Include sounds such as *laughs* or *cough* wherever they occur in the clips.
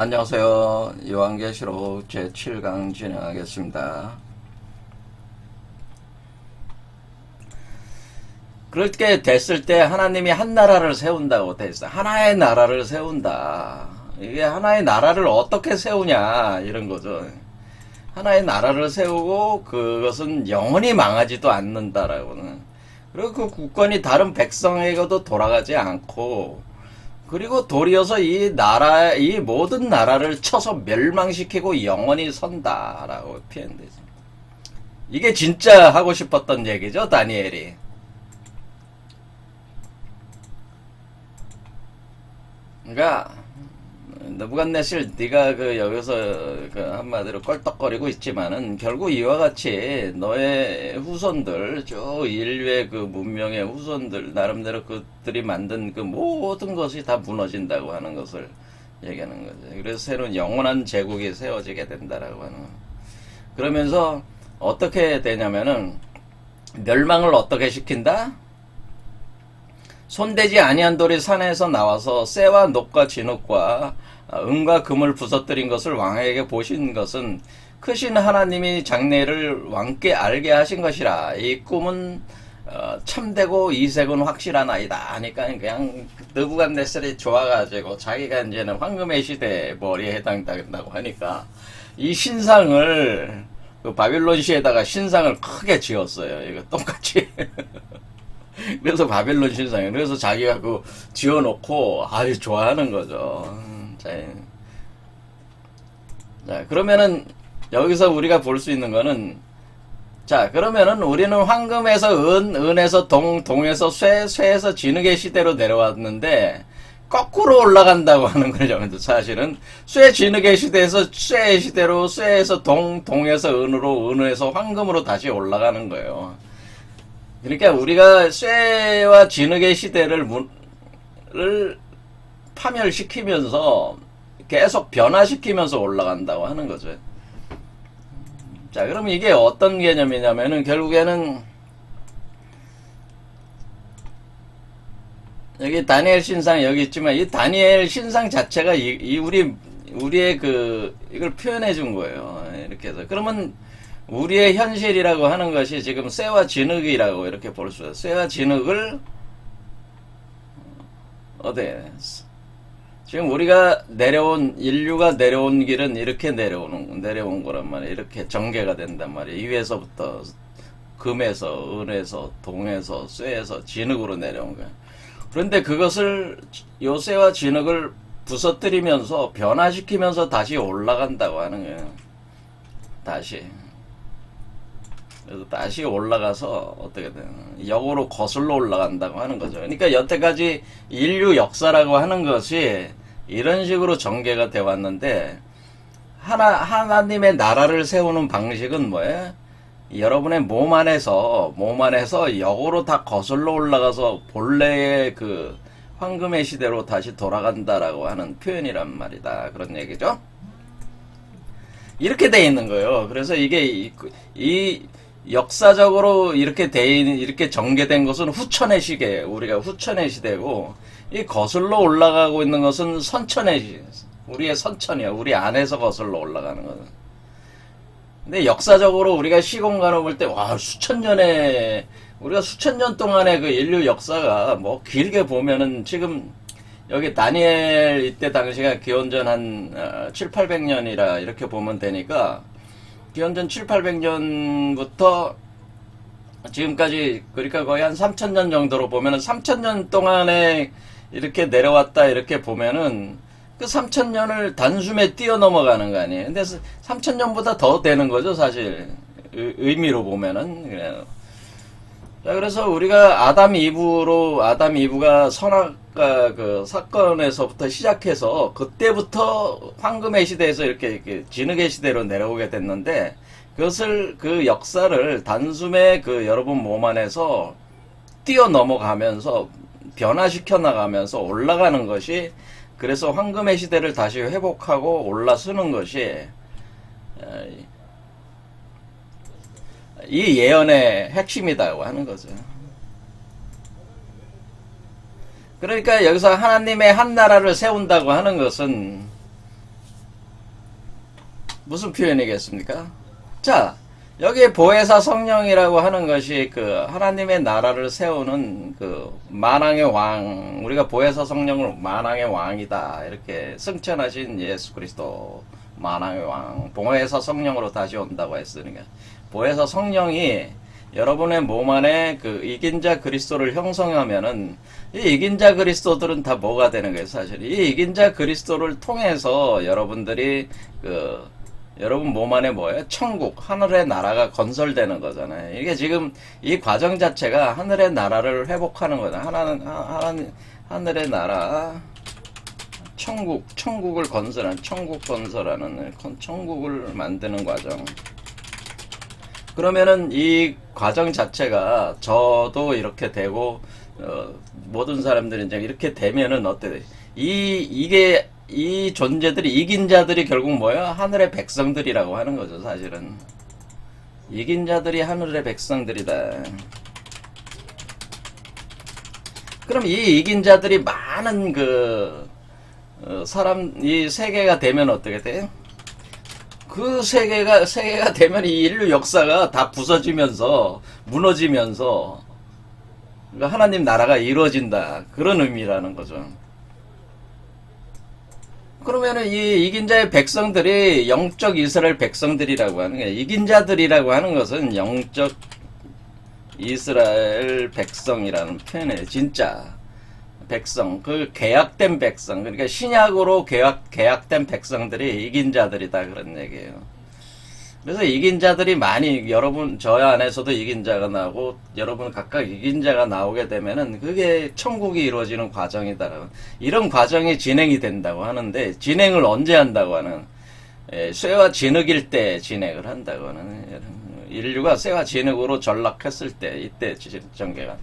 안녕하세요. 요한계시록 제7강 진행하겠습니다. 그렇게 됐을 때 하나님이 한 나라를 세운다고 됐어. 하나의 나라를 세운다. 이게 하나의 나라를 어떻게 세우냐 이런 거죠. 하나의 나라를 세우고 그것은 영원히 망하지도 않는다라고는. 그리고 그 국권이 다른 백성에게도 돌아가지 않고 그리고 도리어서 이 나라, 이 모든 나라를 쳐서 멸망시키고 영원히 선다라고 표현되죠. 이게 진짜 하고 싶었던 얘기죠, 다니엘이. 그러니까 느부갓네실 네가 그 여기서 그 한마디로 껄떡거리고 있지만은 결국 이와 같이 너의 후손들 쭉 인류의 그 문명의 후손들 나름대로 그들이 만든 그 모든 것이 다 무너진다고 하는 것을 얘기하는 거죠. 그래서 새로운 영원한 제국이 세워지게 된다라고 하는 거. 그러면서 어떻게 되냐면은 멸망을 어떻게 시킨다? 손대지 아니한 돌이 산에서 나와서 쇠와 녹과 진흙과 은과 금을 부서뜨린 것을 왕에게 보신 것은 크신 하나님이 장래를 왕께 알게 하신 것이라 이 꿈은 어, 참되고 이색은 확실한 아이다 하니까 그냥 느부갓네살이 좋아가지고 자기가 이제는 황금의 시대 머리에 해당된다고 하니까 이 신상을 그 바빌론시에다가 신상을 크게 지었어요 이거 똑같이 *laughs* 그래서 바벨론 신상이에요. 그래서 자기가 그 지어놓고 아주 좋아하는 거죠. 음, 자, 자, 그러면은 여기서 우리가 볼 수 있는 거는 자, 그러면은 우리는 황금에서 은, 은에서 동, 동에서 쇠, 쇠에서 진흙의 시대로 내려왔는데 거꾸로 올라간다고 *laughs* 하는 거죠. 사실은 쇠 진흙의 시대에서 쇠의 시대로 쇠에서 동, 동에서 은으로, 은에서 황금으로 다시 올라가는 거예요. 그러니까 우리가 쇠와 진흙의 시대를 문, 를 파멸시키면서 계속 변화시키면서 올라간다고 하는 거죠. 자, 그럼 이게 어떤 개념이냐면은 결국에는 여기 다니엘 신상 여기 있지만 이 다니엘 신상 자체가 이, 이 우리 우리의 그 이걸 표현해 준 거예요. 이렇게 해서 그러면 우리의 현실이라고 하는 것이 지금 쇠와 진흙이라고 이렇게 볼 수 있어요. 쇠와 진흙을 어디 지금 우리가 내려온 인류가 내려온 길은 이렇게 내려오는 내려온 거란 말이에요. 이렇게 전개가 된단 말이에요. 위에서부터 금에서 은에서 동에서 쇠에서 진흙으로 내려온 거예요. 그런데 그것을 요 쇠와 진흙을 부서뜨리면서 변화시키면서 다시 올라간다고 하는 거예요. 다시. 그래서 다시 올라가서 어떻게 되나 역으로 거슬러 올라간다고 하는 거죠. 그러니까 여태까지 인류 역사라고 하는 것이 이런 식으로 전개가 돼 왔는데 하나 하나님의 나라를 세우는 방식은 뭐예요? 여러분의 몸 안에서 몸 안에서 역으로 다 거슬러 올라가서 본래의 그 황금의 시대로 다시 돌아간다라고 하는 표현이란 말이다. 그런 얘기죠. 이렇게 돼 있는 거예요. 그래서 이게 이, 이 역사적으로 이렇게 돼 있는 이렇게 전개된 것은 후천의 시계 우리가 후천의 시대고 이 거슬러 올라가고 있는 것은 선천의 시 우리의 선천이야. 우리 안에서 거슬러 올라가는 거는 근데 역사적으로 우리가 시공간을 볼 때 와 수천 년의 우리가 수천 년 동안의 그 인류 역사가 뭐 길게 보면은 지금 여기 다니엘 이때 당시가 기원전 한 어, 7, 800년이라 이렇게 보면 되니까 기원전 7, 800년부터 지금까지 그러니까 거의 한 3,000년 정도로 보면은 3,000년 동안에 이렇게 내려왔다 이렇게 보면은 그 3,000년을 단숨에 뛰어넘어가는 거 아니에요. 근데 3,000년보다 더 되는 거죠, 사실. 의, 의미로 보면은. 그래요. 자, 그래서 우리가 아담 이브로, 아담 이브가 선악과 그 사건에서부터 시작해서 그때부터 황금의 시대에서 이렇게, 이렇게 진흙의 시대로 내려오게 됐는데 그것을 그 역사를 단숨에 그 여러분 몸 안에서 뛰어넘어가면서 변화시켜 나가면서 올라가는 것이 그래서 황금의 시대를 다시 회복하고 올라서는 것이 이 예언의 핵심이다고 하는 거죠. 그러니까 여기서 하나님의 한 나라를 세운다고 하는 것은 무슨 표현이겠습니까? 자, 여기 보혜사 성령이라고 하는 것이 그 하나님의 나라를 세우는 그 만왕의 왕, 우리가 보혜사 성령을 만왕의 왕이다 이렇게 승천하신 예수 그리스도 만왕의 왕, 보혜사 성령으로 다시 온다고 했으니까 보혜사 성령이 여러분의 몸 안에 그 이긴 자 그리스도를 형성하면은 이 이긴 자 그리스도들은 다 뭐가 되는 거예요, 사실. 이 이긴 자 그리스도를 통해서 여러분들이 그 여러분 몸 안에 뭐예요? 천국, 하늘의 나라가 건설되는 거잖아요. 이게 지금 이 과정 자체가 하늘의 나라를 회복하는 거다. 하나는 하, 하나, 하늘의 나라 천국, 천국을 건설하는 천국 건설하는 건- 천국을 만드는 과정. 그러면은 이 과정 자체가 저도 이렇게 되고 어, 모든 사람들이 이제 이렇게 되면은 어때? 돼? 이 이게 이 존재들이 이긴 자들이 결국 뭐야? 하늘의 백성들이라고 하는 거죠, 사실은. 이긴 자들이 하늘의 백성들이다. 그럼 이 이긴 자들이 많은 그 어, 사람 이 세계가 되면 어떻게 돼? 그 세계가 세계가 되면 이 인류 역사가 다 부서지면서 무너지면서 그러니까 하나님 나라가 이루어진다 그런 의미라는 거죠. 그러면은 이 이긴 자의 백성들이 영적 이스라엘 백성들이라고 하는 게 이긴 자들이라고 하는 것은 영적 이스라엘 백성이라는 표현이에요. 진짜 백성, 그 계약된 백성, 그러니까 신약으로 계약 계약된 백성들이 이긴 자들이다 그런 얘기예요. 그래서 이긴 자들이 많이 여러분 저 안에서도 이긴 자가 나오고 여러분 각각 이긴 자가 나오게 되면은 그게 천국이 이루어지는 과정이다라고. 이런 과정이 진행이 된다고 하는데 진행을 언제 한다고 하는 예, 쇠와 진흙일 때 진행을 한다고 하는 인류가 쇠와 진흙으로 전락했을 때 이때 지- 전개가.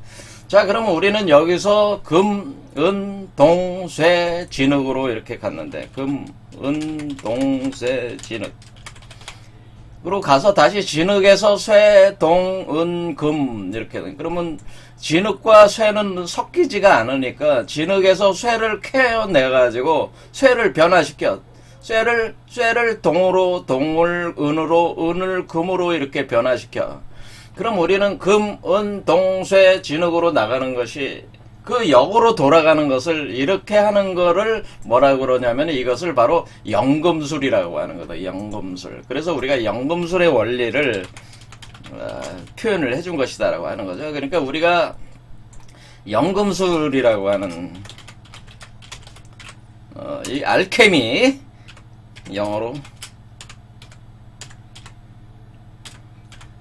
자 그러면 우리는 여기서 금, 은, 동, 쇠, 진흙으로 이렇게 갔는데 금, 은, 동, 쇠, 진흙 그리고 가서 다시 진흙에서 쇠, 동, 은, 금 이렇게 돼. 그러면 진흙과 쇠는 섞이지가 않으니까 진흙에서 쇠를 캐어내 가지고 쇠를 변화시켜 쇠를 쇠를 동으로 동을 은으로 은을 금으로 이렇게 변화시켜. 그럼 우리는 금, 은, 동, 쇠, 진흙으로 나가는 것이 그 역으로 돌아가는 것을 이렇게 하는 거를 뭐라 그러냐면 이것을 바로 연금술이라고 하는 거다. 연금술. 그래서 우리가 연금술의 원리를 어, 표현을 해준 것이다라고 하는 거죠. 그러니까 우리가 연금술이라고 하는 어, 이 알케미 영어로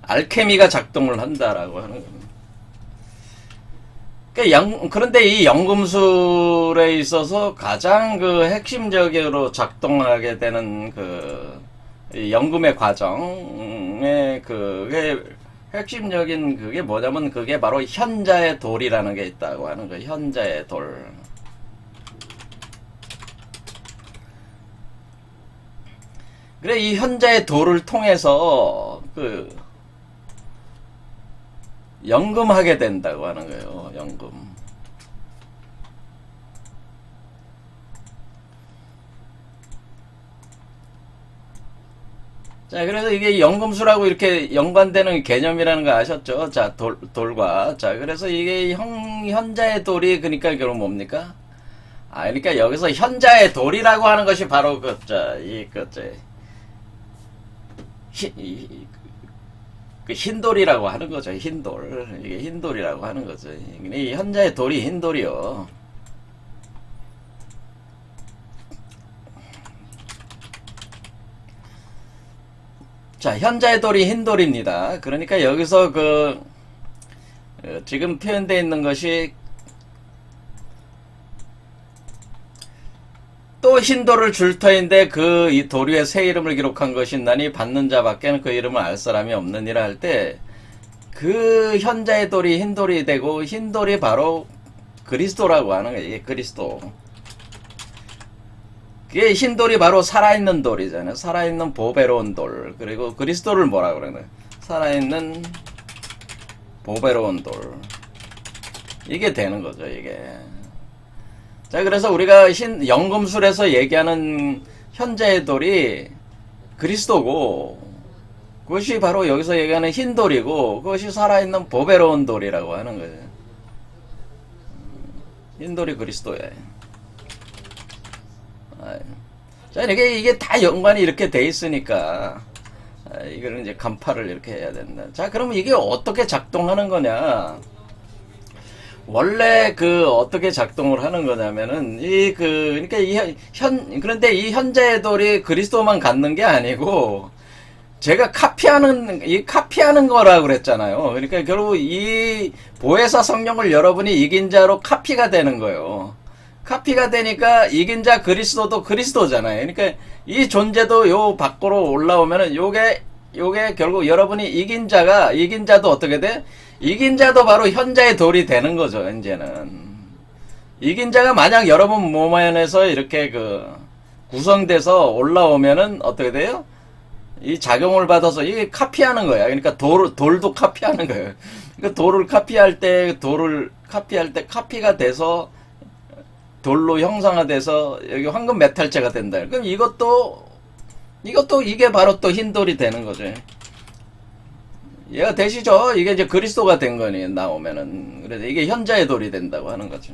알케미가 작동을 한다라고 하는 겁니다. 그러니까 영- 그런데 이 연금술에 있어서 가장 그 핵심적으로 작동하게 되는 그이 연금의 과정에 그게 핵심적인 그게 뭐냐면 그게 바로 현자의 돌이라는 게 있다고 하는 거 현자의 돌. 그래 이 현자의 돌을 통해서 그 연금하게 된다고 하는 거예요. 연금. 자, 그래서 이게 연금술하고 이렇게 연관되는 개념이라는 거 아셨죠? 자, 돌, 돌과. 자, 그래서 이게 형, 현자의 돌이 그러니까 결국 뭡니까? 아, 그러니까 여기서 현자의 돌이라고 하는 것이 바로 그, 자, 이, 그, 저, 히, 이, 그 흰돌이라고 하는 거죠. 흰돌. 이게 흰돌이라고 하는 거죠. 이 현자의 돌이 흰돌이요. 자, 현자의 돌이 흰돌입니다. 그러니까 여기서 그, 어, 지금 표현되어 있는 것이 또 흰돌을 줄 터인데 그이돌 위에 새 이름을 기록한 것이나니 받는 자밖에는 그 이름을 알 사람이 없느니라 할 때 그 현자의 돌이 흰돌이 되고 흰돌이 바로 그리스도라고 하는 거예요. 그리스도. 그게 흰돌이 바로 살아있는 돌이잖아요. 살아있는 보배로운 돌. 그리고 그리스도를 뭐라 그러나요? 살아있는 보배로운 돌. 이게 되는 거죠, 이게. 자, 그래서 우리가 흰, 연금술에서 얘기하는 현재의 돌이 그리스도고 그것이 바로 여기서 얘기하는 흰 돌이고 그것이 살아있는 보배로운 돌이라고 하는 거예요. 흰 돌이 그리스도예. 아이. 자, 이게, 이게 다 연관이 이렇게 돼 있으니까, 아, 이걸 이제 간파를 이렇게 해야 된다. 자, 그러면 이게 어떻게 작동하는 거냐? 원래 그 어떻게 작동을 하는 거냐면은 이 그 그러니까 이 현 그런데 이 현재의 돌이 그리스도만 갖는 게 아니고 제가 카피하는 이 카피하는 거라고 그랬잖아요. 그러니까 결국 이 보혜사 성령을 여러분이 이긴 자로 카피가 되는 거예요. 카피가 되니까 이긴 자 그리스도도 그리스도잖아요. 그러니까 이 존재도 요 밖으로 올라오면은 요게 요게 결국 여러분이 이긴 자가 이긴 자도 어떻게 돼? 이긴 자도 바로 현자의 돌이 되는 거죠. 이제는 이긴 자가 만약 여러분 몸 안에서 이렇게 그 구성돼서 올라오면은 어떻게 돼요? 이 작용을 받아서 이게 카피하는 거야. 그러니까 돌 돌도 카피하는 거예요. 그러니까 돌을 카피할 때 돌을 카피할 때 카피가 돼서 돌로 형상화돼서 여기 황금 메탈체가 된다. 그럼 이것도 이것도 이게 바로 또 흰 돌이 되는 거죠. 얘가 되시죠? 이게 이제 그리스도가 된 거니 나오면은 그래서 이게 현자의 돌이 된다고 하는 거죠.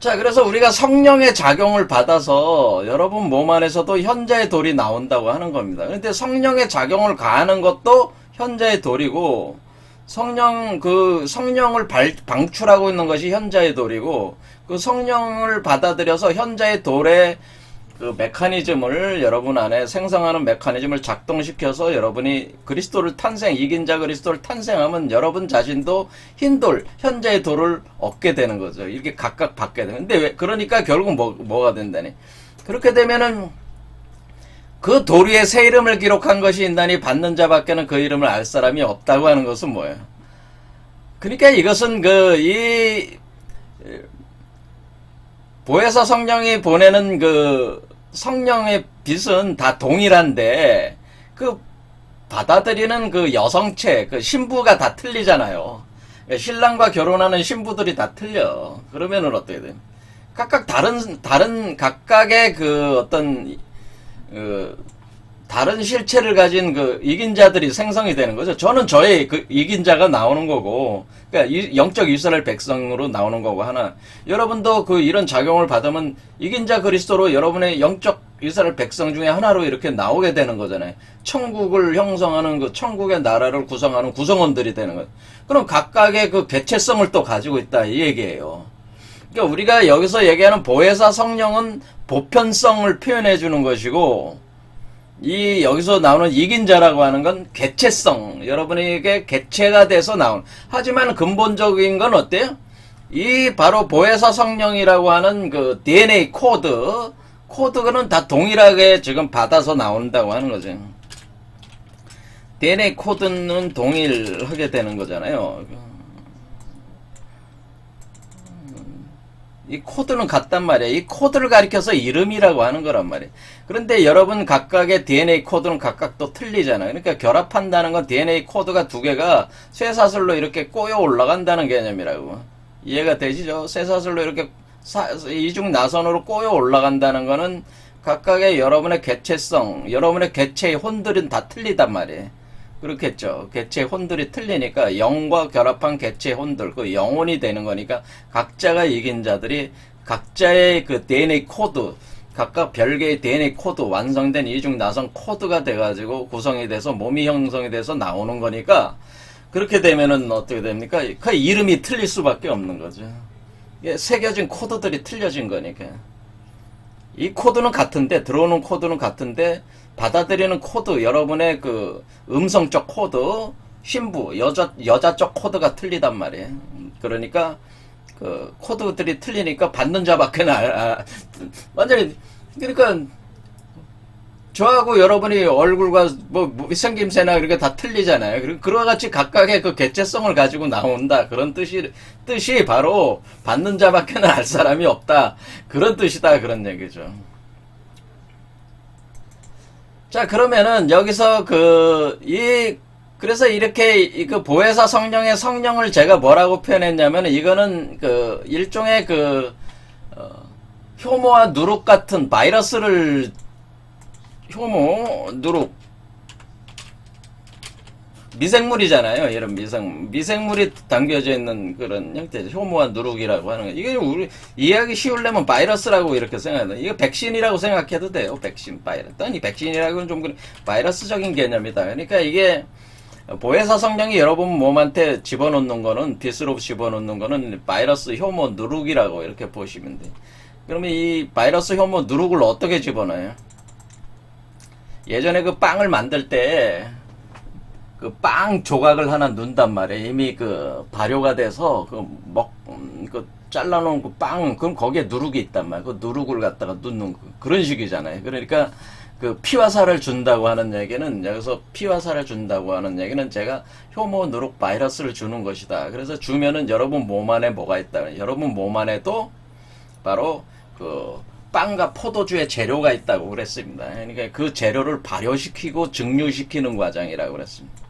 자, 그래서 우리가 성령의 작용을 받아서 여러분 몸 안에서도 현자의 돌이 나온다고 하는 겁니다. 그런데 성령의 작용을 가하는 것도 현자의 돌이고 성령 그 성령을 발, 방출하고 있는 것이 현자의 돌이고 그 성령을 받아들여서 현자의 돌의 그 메커니즘을 여러분 안에 생성하는 메커니즘을 작동시켜서 여러분이 그리스도를 탄생 이긴 자 그리스도를 탄생하면 여러분 자신도 흰돌 현재의 돌을 얻게 되는 거죠. 이렇게 각각 받게 되는. 근데 왜 그러니까 결국 뭐 뭐가 된다니? 그렇게 되면은 그 돌 위에 새 이름을 기록한 것이 있나니 받는 자밖에는 그 이름을 알 사람이 없다고 하는 것은 뭐예요? 그러니까 이것은 그이 보혜사 성령이 보내는 그 성령의 빛은 다 동일한데 그 받아들이는 그 여성체 그 신부가 다 틀리잖아요. 신랑과 결혼하는 신부들이 다 틀려. 그러면은 어떻게 돼? 각각 다른 다른 각각의 그 어떤 그 다른 실체를 가진 그 이긴 자들이 생성이 되는 거죠. 저는 저의 그 이긴 자가 나오는 거고, 그러니까 이- 영적 이스라엘 백성으로 나오는 거고 하나. 여러분도 그 이런 작용을 받으면 이긴 자 그리스도로 여러분의 영적 이스라엘 백성 중에 하나로 이렇게 나오게 되는 거잖아요. 천국을 형성하는 그 천국의 나라를 구성하는 구성원들이 되는 거예요. 그럼 각각의 그 개체성을 또 가지고 있다 이 얘기예요. 그러니까 우리가 여기서 얘기하는 보혜사 성령은 보편성을 표현해 주는 것이고 이 여기서 나오는 이긴 자라고 하는 건 개체성 여러분에게 개체가 돼서 나온 하지만 근본적인 건 어때요? 이 바로 보혜사 성령이라고 하는 그 DNA 코드 코드는 다 동일하게 지금 받아서 나온다고 하는 거죠. DNA 코드는 동일하게 되는 거잖아요. 이 코드는 같단 말이야. 이 코드를 가리켜서 이름이라고 하는 거란 말이야. 그런데 여러분 각각의 DNA 코드는 각각 또 틀리잖아. 그러니까 결합한다는 건 DNA 코드가 두 개가 쇠사슬로 이렇게 꼬여 올라간다는 개념이라고. 이해가 되시죠? 쇠사슬로 이렇게 사- 이중 나선으로 꼬여 올라간다는 거는 각각의 여러분의 개체성, 여러분의 개체의 혼들은 다 틀리단 말이에요. 그렇겠죠. 개체 혼들이 틀리니까 영과 결합한 개체 혼들, 그 영혼이 되는 거니까 각자가 이긴 자들이 각자의 그 DNA 코드, 각각 별개의 DNA 코드, 완성된 이중 나선 코드가 돼가지고 구성이 돼서 몸이 형성이 돼서 나오는 거니까 그렇게 되면은 어떻게 됩니까? 그 이름이 틀릴 수밖에 없는 거죠. 이게 새겨진 코드들이 틀려진 거니까. 이 코드는 같은데 들어오는 코드는 같은데 받아들이는 코드 여러분의 그 음성적 코드 신부 여자 여자 쪽 코드가 틀리단 말이에요. 그러니까 그 코드들이 틀리니까 받는 자밖에 나 아, 완전히 그러니까 저하고 여러분이 얼굴과 뭐, 뭐 생김새나 이렇게 다 틀리잖아요. 그리고 그와 같이 각각의 그 개체성을 가지고 나온다. 그런 뜻이 뜻이 바로 받는 자밖에는 알 사람이 없다. 그런 뜻이다. 그런 얘기죠. 자, 그러면은 여기서 그, 이, 그래서 이렇게 이그 보혜사 성령의 성령을 제가 뭐라고 표현했냐면 이거는 그 일종의 그, 어, 효모와 누룩 같은 바이러스를 효모, 누룩 미생물이잖아요. 이런 미생 미생물이 담겨져 있는 그런 형태 효모와 누룩이라고 하는 거. 이게 우리 이해하기 쉬우려면 바이러스라고 이렇게 생각해요. 이거 백신이라고 생각해도 돼요. 백신 바이러스. 아니 백신이라고는 좀 바이러스적인 개념이다. 그러니까 이게 보혜사 성령이 여러분 몸한테 집어넣는 거는 빗으로 집어넣는 거는 바이러스 효모 누룩이라고 이렇게 보시면 돼. 그러면 이 바이러스 효모 누룩을 어떻게 집어넣어요? 예전에 그 빵을 만들 때 그 빵 조각을 하나 넣는단 말이에요. 이미 그 발효가 돼서 그 먹, 음, 그 잘라놓은 그 빵, 그럼 거기에 누룩이 있단 말이에요. 그 누룩을 갖다가 넣는 그- 그런 식이잖아요. 그러니까 그 피와 살을 준다고 하는 얘기는 여기서 피와 살을 준다고 하는 얘기는 제가 효모 누룩 바이러스를 주는 것이다. 그래서 주면은 여러분 몸 안에 뭐가 있다. 여러분 몸 안에도 바로 그 빵과 포도주의 재료가 있다고 그랬습니다. 그러니까 그 재료를 발효시키고 증류시키는 과정이라고 그랬습니다.